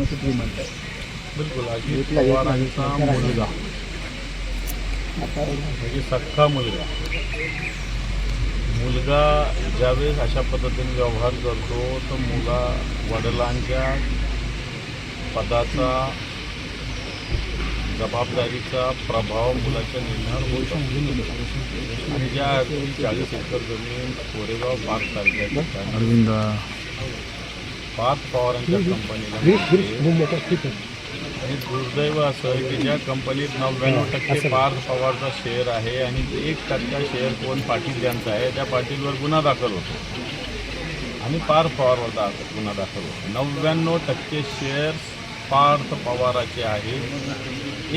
असं तुम्ही म्हणताय बिलकुल अजित पवारांचा मुलगा. म्हणजे सख्खा मुलगा. मुलगा ज्यावेळेस अशा पद्धतीने व्यवहार करतो तर मुला वडिलांच्या पदाचा जबाबदारीचा प्रभाव मुलाच्या निर्माण होत आणि ज्या चाळीस एकर जमीन कोरेगाव पार्क ठिकाणी अरविंद. पाच पवारांच्या कंपनीला आणि दुर्दैव असं आहे की ज्या कंपनीत नव्याण्णव टक्के पार्थ पवारचा शेअर आहे आणि एक टक्का शेअर कोण पाटील यांचा आहे त्या पाटीलवर गुन्हा दाखल होतो. आणि पार्थ पवारवर दा गुन्हा दाखल होतो. नव्याण्णव टक्के शेअर पार्थ पवाराचे आहे.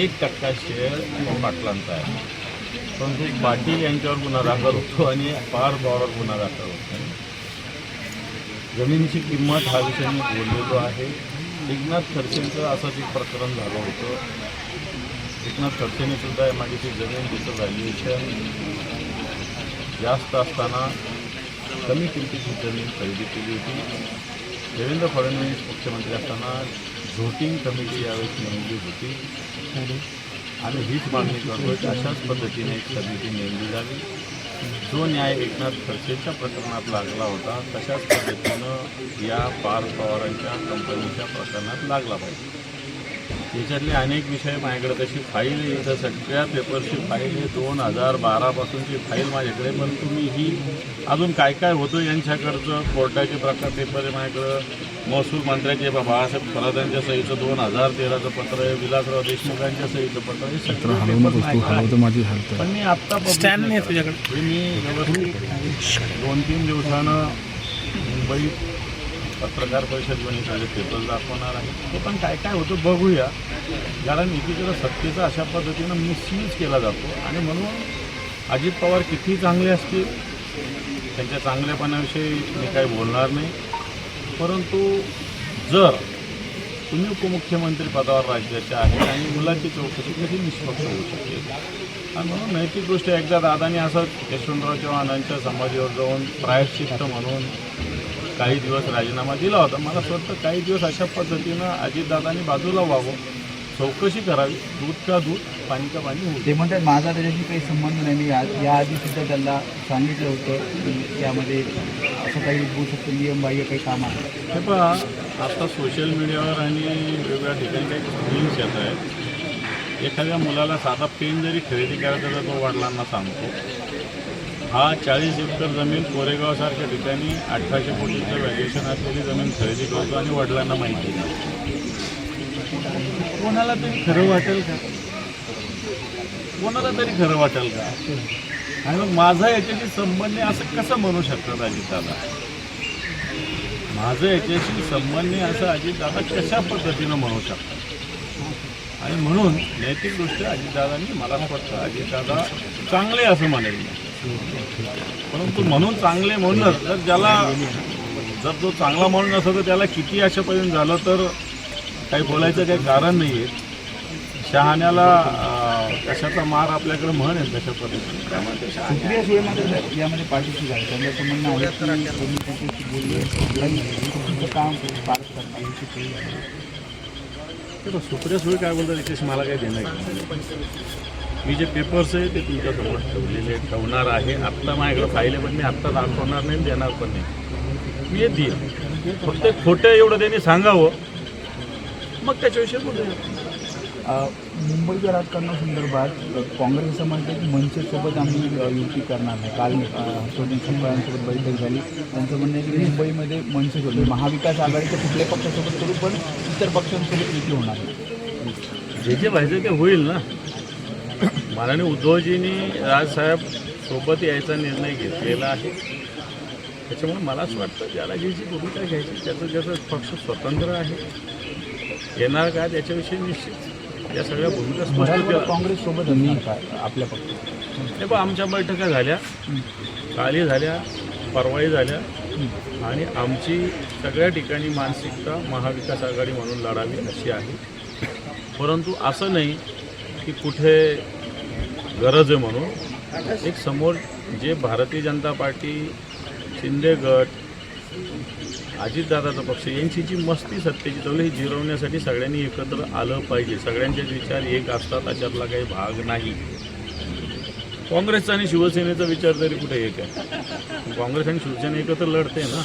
एक टक्का शेअर पाटलांचा आहे. परंतु पाटील यांच्यावर गुन्हा दाखल होतो आणि पार्थ पवारवर गुन्हा दाखल होतो. जमिनीची किंमत हा विषय मी बोललेलो आहे. एकनाथ खडसेंचं असंच एक प्रकरण झालं होतं एकनाथ खडसेने सुद्धा एम आय डी सी जमीन तिचं व्हॅल्युएशन जास्त असताना कमी किमतीची जमीन खरेदी केली होती. देवेंद्र फडणवीस मुख्यमंत्री असताना झोटिंग कमिटी यावेळेस नेमली होती. आणि हीच मागणी करतो की अशाच पद्धतीने एक समिती नेमली जावी. जो न्याय एकनाथ खडसेच्या प्रकरणात लागला होता तशाच पद्धतीनं या पार पवारांच्या कंपनीच्या प्रकरणात लागला पाहिजे. याच्यातले अनेक विषय माझ्याकडे तशी फाईल आहे. इथं सगळ्या पेपरची फाईल आहे. दोन हजार बारापासूनची फाईल माझ्याकडे पण तुम्ही ही अजून काय काय होतं यांच्याकडचं? कोर्टाचे प्रकार पेपर आहे माझ्याकडं. महसूल मंत्र्याचे बा- बाळासाहेब थोरातांच्या सहीचं दोन हजार तेराचं पत्र आहे. विलासराव देशमुखांच्या सहीचं पत्र तर सगळं पण मी आत्ता तुझ्याकडे. मी व्यवस्थित दोन तीन दिवसानं मुंबईत पत्रकार परिषदेमध्ये सगळे पेपर दाखवणार आहे. ते पण काय काय होतं बघूया. कारण एकीकडे सत्तेचा अशा पद्धतीनं मिसयूज केला जातो. आणि म्हणून अजित पवार किती चांगले असतील त्यांच्या चांगल्यापणाविषयी मी काही बोलणार नाही. परंतु जर तुम्ही उपमुख्यमंत्री पदावर राज्याचे आहे आणि मुलांची चौकशी कशी निष्पक्ष होऊ शकेल? आणि म्हणून नैतिकदृष्ट्या एकदा दादानी असं यशवंतराव चव्हाणांच्या समाधीवर जाऊन प्रायश्चित्त म्हणून काही दिवस राजीनामा दिला होता. मला असं वाटतं काही दिवस अशा पद्धतीनं अजितदादांनी बाजूला व्हावं. चौकशी करावी. दूध का दूध पाणी का पाणी ते म्हणतात माझा त्याच्याशी काही संबंध नाही. मी या- याआधी सुद्धा त्यांना सांगितलं होतं की यामध्ये असं काही होऊ शकतं. नियमबाह्य काही काम आहे. हे पहा आता सोशल मीडियावर आणि वेगवेगळ्या ठिकाणी काही लिंक्स येत आहेत. एखाद्या मुलाला साधा पेन जरी खरेदी करायचा तर तो वडिलांना सांगतो. हा चाळीस एकर जमीन कोरेगावसारख्या ठिकाणी अठराशे कोटीचं व्हॅल्युएशन असलेली जमीन खरेदी करतो आणि वडिलांना माहिती नाही कोणाला तरी खरं वाटेल का? कोणाला तरी खरं वाटेल का? आणि मग माझा याच्याशी संबंध असं कसं म्हणू शकतात अजितदादा? माझं याच्याशी संबंध असं अजितदादा कशा पद्धतीनं म्हणू शकतात? आणि म्हणून नैतिकदृष्ट्या अजितदादांनी मला वाटतं अजितदादा चांगले असं म्हणेल परंतु म्हणून चांगले म्हणूनच जर ज्याला जर तो चांगला म्हणून असं तर त्याला किती अशापर्यंत झालं तर काही बोलायचं काही कारण नाही आहे शहाण्याला कशाचा मार आपल्याकडे म्हण आहे तशा पद्धतीने सुप्रिया सुळे मात्र यामध्ये झाली. असं म्हणणं आहे की बोलले काम करणार सुप्रिया सुळे काय बोलतात याच्याशी मला काही देणं नाही. मी जे पेपर्स आहे ते तुमच्यासमोर ठेवलेले ठेवणार आहे. आत्ता माझ्याकडे पाहिले पण मी आत्ता दाखवणार नाही देणार पण नाही. मी येते फक्त खोटं एवढं त्यांनी सांगावं. मग त्याच्याविषयी बोलूया. मुंबईच्या राजकारणासंदर्भात अ, काँग्रेस असं म्हणते की मनसेसोबत आम्ही युती करणार नाही. काल अ, हर्षवर्धन बैठक झाली. त्यांचं म्हणणं आहे की मुंबईमध्ये मनसेसोबत म्हणजे महाविकास आघाडीच्या कुठल्या पक्षासोबत करू पण इतर पक्षांसोबत युती होणार नाही. जे जे व्हायचं ते होईल ना माननीय उद्धवजींनी राजसाहेब सोबत यायचा निर्णय घेतलेला आहे. त्याच्यामुळे मला असं वाटतं ज्याला जी जी भूमिका घ्यायची त्याचं ज्याचं पक्ष स्वतंत्र आहे येणार का त्याच्याविषयी निश्चित. या सगळ्या भूमिका स्पष्ट मराठवाडा केल्या काँग्रेस सोबत असणार का आपल्या पक्षात हे बघ आमच्या बैठका झाल्या काली झाल्या परवाई झाल्या आणि आमची सगळ्या ठिकाणी मानसिकता महाविकास आघाडी म्हणून लढावी अशी आहे. परंतु असं नाही की कुठे गरज आहे म्हणून. एक समोर जे भारतीय जनता पार्टी शिंदे गट अजितदादाचा पक्ष यांची मस्ती सत्तेची चालू ही जिरवण्यासाठी सगळ्यांनी एकत्र आलं पाहिजे. सगळ्यांचेच विचार एक असतात अशातला काही भाग नाही. काँग्रेसचा आणि शिवसेनेचा विचार तरी कुठे एक आहे? काँग्रेस आणि शिवसेना एकत्र लढते ना.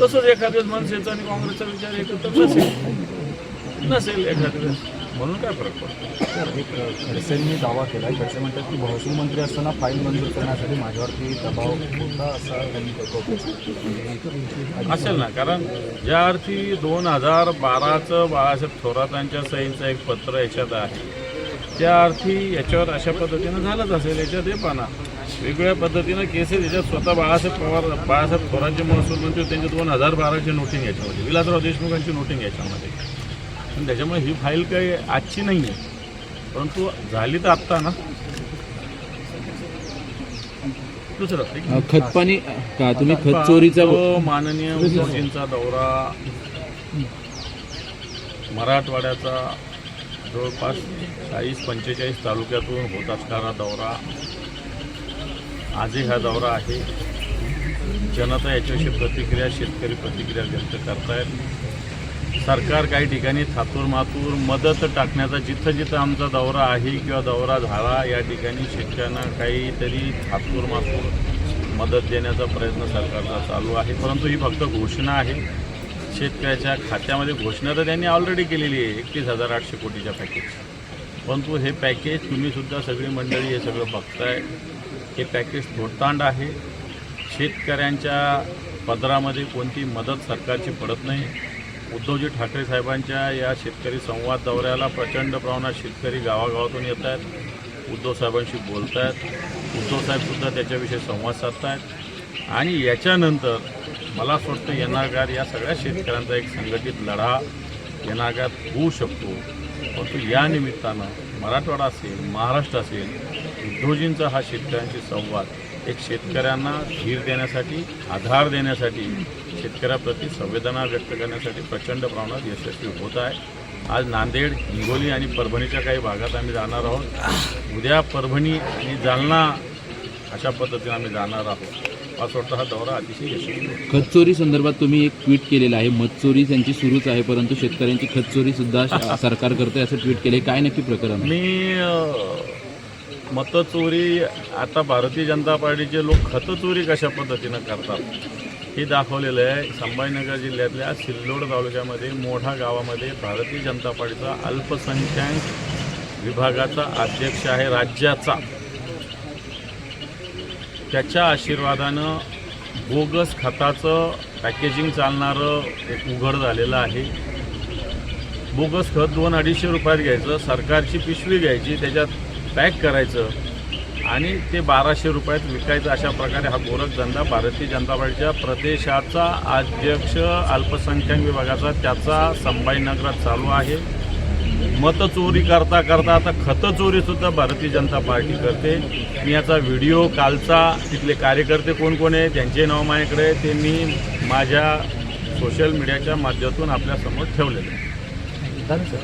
तसंच एखाद्या मनसेचा आणि काँग्रेसचा विचार एकत्र नसेल नसेल एखाद्या म्हणून काय फरक पडतो? एक खडसेंनी दावा केला आहे खडसे म्हणतात की महसूल मंत्री असताना फाईल मंजूर करण्यासाठी माझ्यावरती दबाव होता असा त्यांनी कळकवलं. असेल ना कारण ज्या अर्थी दोन हजार बाराचं बाळासाहेब थोरातांच्या सहीचं एक पत्र याच्यात आहे. त्या अर्थी याच्यावर अशा पद्धतीनं झालंच असेल याच्यात हे पाना. वेगवेगळ्या पद्धतीनं केसेस याच्यात स्वतः बाळासाहेब पवार बाळासाहेब थोरातचे महसूल मंत्री त्यांचे दोन हजार बाराची नोटिंग याच्यामध्ये विलासराव देशमुखांची नोटिंग याच्यामध्ये. पण त्याच्यामुळे ही फाईल काही आजची नाही आहे परंतु झाली तर आत्ता ना. दुसरं एक खतपाणी का तुम्ही खत चोरीचा तो माननीय उद्धवजींचा दौरा. मराठवाड्याचा जवळपास चाळीस पंचेचाळीस तालुक्यातून होत असणारा दौरा. आजही हा दौरा आहे. जनता याच्याविषयी प्रतिक्रिया शेतकरी प्रतिक्रिया व्यक्त करतायत. सरकार काही ठिकाणी थातूर मातूर मदत टाकण्याचा जिथं जिथं आमचा दौरा आहे किंवा दौरा झाला या ठिकाणी शेतकऱ्यांना काहीतरी थातूर मातूर मदत देण्याचा प्रयत्न सरकारचा चालू आहे. परंतु ही फक्त घोषणा आहे. शेतकऱ्याच्या खात्यामध्ये घोषणा तर त्यांनी ऑलरेडी केलेली आहे एकतीस हजार आठशे कोटीच्या पॅकेज परंतु हे पॅकेज तुम्हीसुद्धा सगळी मंडळी हे सगळं बघताय. हे पॅकेज थोडतांड आहे. शेतकऱ्यांच्या पदरामध्ये कोणती मदत सरकारची पडत नाही. उद्धवजी ठाकरे साहेबांच्या या शेतकरी संवाद दौऱ्याला प्रचंड प्रमाणात शेतकरी गावागावातून येत आहेत. उद्धव साहेबांशी बोलत आहेत उद्धव साहेबसुद्धा त्याच्याविषयी संवाद साधत आहेत आणि याच्यानंतर मला असं वाटतं येणागार या सगळ्या शेतकऱ्यांचा एक संघटित लढा येणारगार होऊ शकतो. परंतु या निमित्तानं मराठवाडा असेल महाराष्ट्र असेल उद्धवजींचा हा शेतकऱ्यांशी संवाद एक शेतकऱ्यांना धीर देण्यासाठी आधार देण्यासाठी शेतकऱ्याप्रती संवेदना व्यक्त करण्यासाठी प्रचंड प्रमाणात यशस्वी होत आहे. आज नांदेड हिंगोली आणि परभणीच्या काही भागात आम्ही जाणार आहोत. उद्या परभणी आणि जालना अशा पद्धतीने आम्ही जाणार आहोत. असं वाटतं हा दौरा अतिशय यशस्वी होईल. खत चोरी संदर्भात तुम्ही एक ट्विट केलेलं आहे. मतचोरी त्यांची सुरूच आहे परंतु शेतकऱ्यांची खत चोरी सुद्धा सरकार करतोय असं ट्विट केलंय. काय नक्की प्रकरण? मी मतचोरी आता भारतीय जनता पार्टीचे लोक खतचोरी कशा पद्धतीनं करतात हे दाखवलेलं आहे. संभाजीनगर जिल्ह्यातल्या सिल्लोड तालुक्यामध्ये मोठा गावामध्ये भारतीय जनता पार्टीचा अल्पसंख्याक विभागाचा अध्यक्ष आहे राज्याचा. त्याच्या आशीर्वादानं बोगस खताचं पॅकेजिंग चालणारं एक उघड झालेलं आहे. बोगस खत दोन अडीचशे रुपयात घ्यायचं सरकारची पिशवी घ्यायची त्याच्यात पॅक करायचं आणि ते बाराशे रुपयात विकायचं अशा प्रकारे हा गोरखधंदा भारतीय जनता पार्टीच्या प्रदेशाचा अध्यक्ष अल्पसंख्याक विभागाचा त्याचा संभाजीनगरात चालू आहे. मतचोरी करता करता आता खतचोरीसुद्धा भारतीय जनता पार्टी करते. मी याचा व्हिडिओ कालचा तिथले कार्यकर्ते कोण कोण आहे त्यांचे नाव माझ्याकडे ते मी माझ्या सोशल मीडियाच्या माध्यमातून आपल्यासमोर ठेवलेलं आहे. सर